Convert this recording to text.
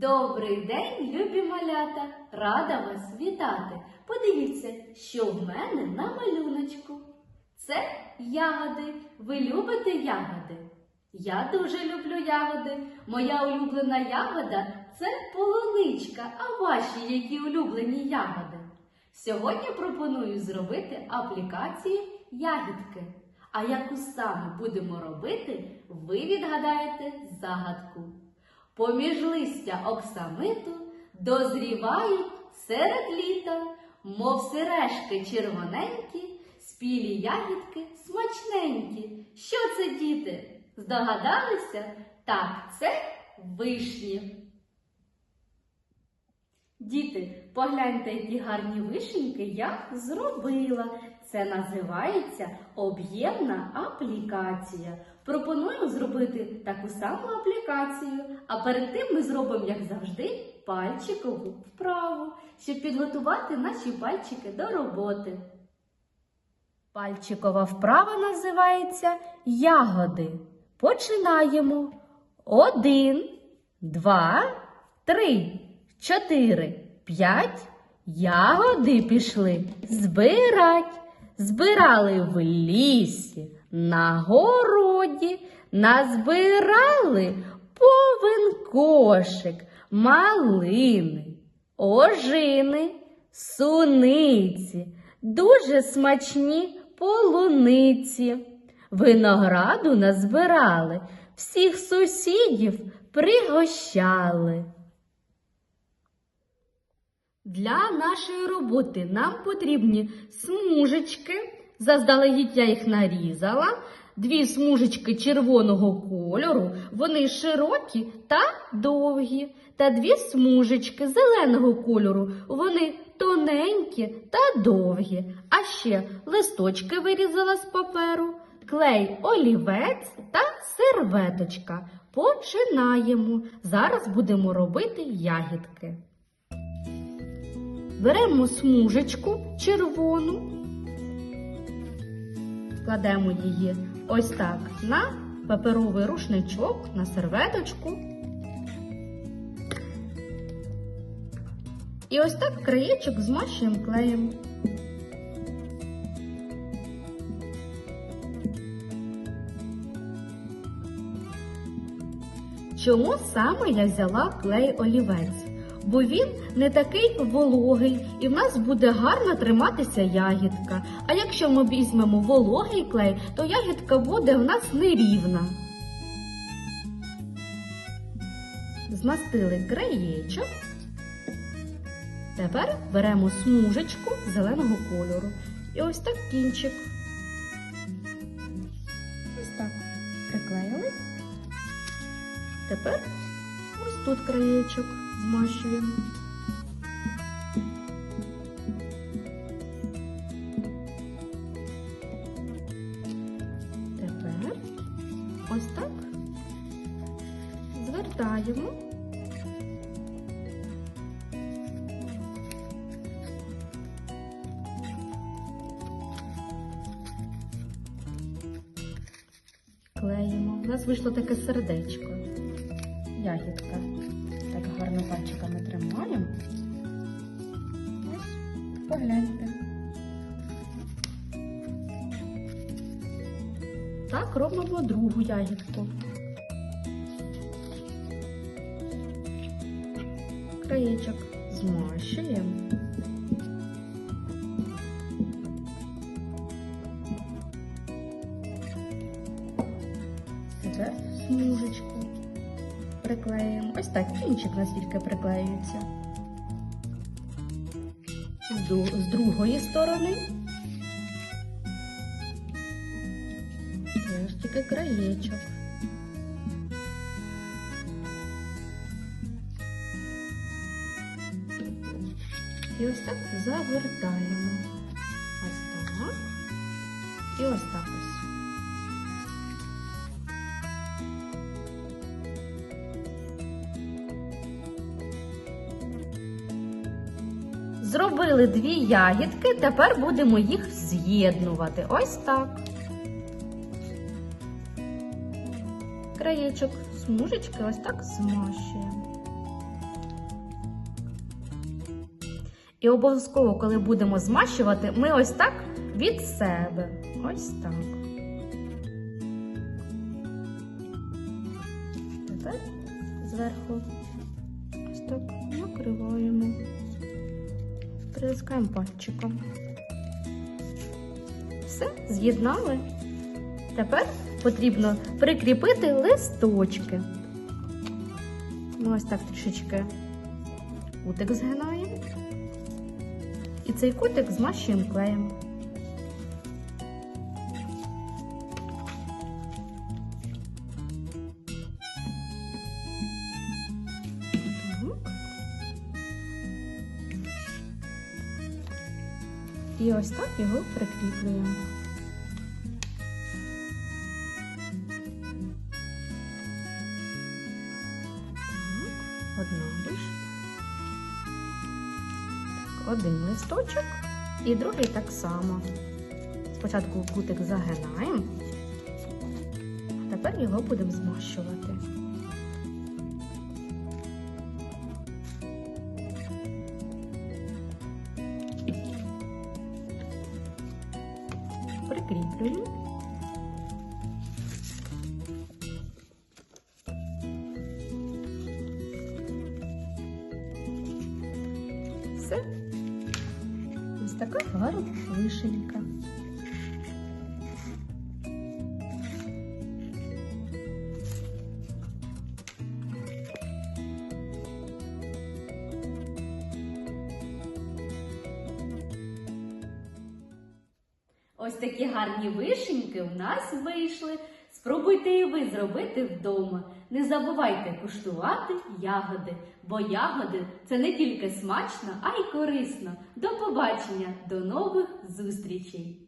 Добрий день, любі малята! Рада вас вітати! Подивіться, що в мене на малюночку. Це ягоди. Ви любите ягоди? Я дуже люблю ягоди. Моя улюблена ягода це полуничка. А ваші які улюблені ягоди? Сьогодні пропоную зробити аплікацію ягідки. А яку саме будемо робити, ви відгадаєте загадку. Поміж листя оксамиту дозрівають серед літа, мов сережки червоненькі, спілі ягідки смачненькі. Що це, діти? Здогадалися? Так, це вишні. Діти, погляньте, які гарні вишеньки я зробила. Це називається об'ємна аплікація. Пропоную зробити таку саму аплікацію, а перед тим ми зробимо, як завжди, пальчикову вправу, щоб підготувати наші пальчики до роботи. Пальчикова вправа називається ягоди. Починаємо. Один, два, три, чотири, п'ять. Ягоди пішли збирать. Збирали в лісі, на городі, назбирали повен кошик, малини, ожини, суниці, дуже смачні полуниці. Винограду назбирали, всіх сусідів пригощали. Для нашої роботи нам потрібні смужечки. Заздалегідь я їх нарізала. Дві смужечки червоного кольору, вони широкі та довгі. Та дві смужечки зеленого кольору, вони тоненькі та довгі. А ще листочки вирізала з паперу, клей олівець та серветочка. Починаємо. Зараз будемо робити ягідки. Беремо смужечку червону, кладемо її ось так на паперовий рушничок, на серветочку. І ось так краєчок змащуємо клеєм. Чому саме я взяла клей олівець? Бо він не такий вологий і в нас буде гарно триматися ягідка. А якщо ми візьмемо вологий клей, то ягідка буде в нас нерівна. Змастили краєчок. Тепер беремо смужечку зеленого кольору. І ось так кінчик. Ось так приклеїли. Тепер ось тут краєчок змащуємо. Тепер ось так звертаємо. Клеїмо. У нас вийшло таке сердечко. Ягідка. Пальчиками тримаємо. Ось, погляньте. Так робимо другу ягідку. Краєчок змащуємо. Тепер смужечку приклеїмо. Ось так кінчик наскільки приклеюється. З ду- З другої сторони. Теж тільки краєчок. І ось так завертаємо. Ось так. І ось так ось. Зробили дві ягідки, тепер будемо їх з'єднувати. Ось так. Краєчок смужечки ось так змащуємо. І обов'язково, коли будемо змащувати, ми ось так від себе. Ось так. Тепер зверху ось так накриваємо. Притискаємо пальчиком. Все, з'єднали. Тепер потрібно прикріпити листочки. Ми ось так трішечки кутик згинаємо. І цей кутик змащуємо клеєм. І ось так його прикріплюємо. Одна ріж. Так, один листочок і другий так само. Спочатку кутик загинаємо, а тепер його будемо змащувати. Прикріплюємо. Все. Ось така гарна вишенька. Ось такі гарні вишеньки у нас вийшли. Спробуйте і ви зробити вдома. Не забувайте куштувати ягоди, бо ягоди це не тільки смачно, а й корисно. До побачення, до нових зустрічей!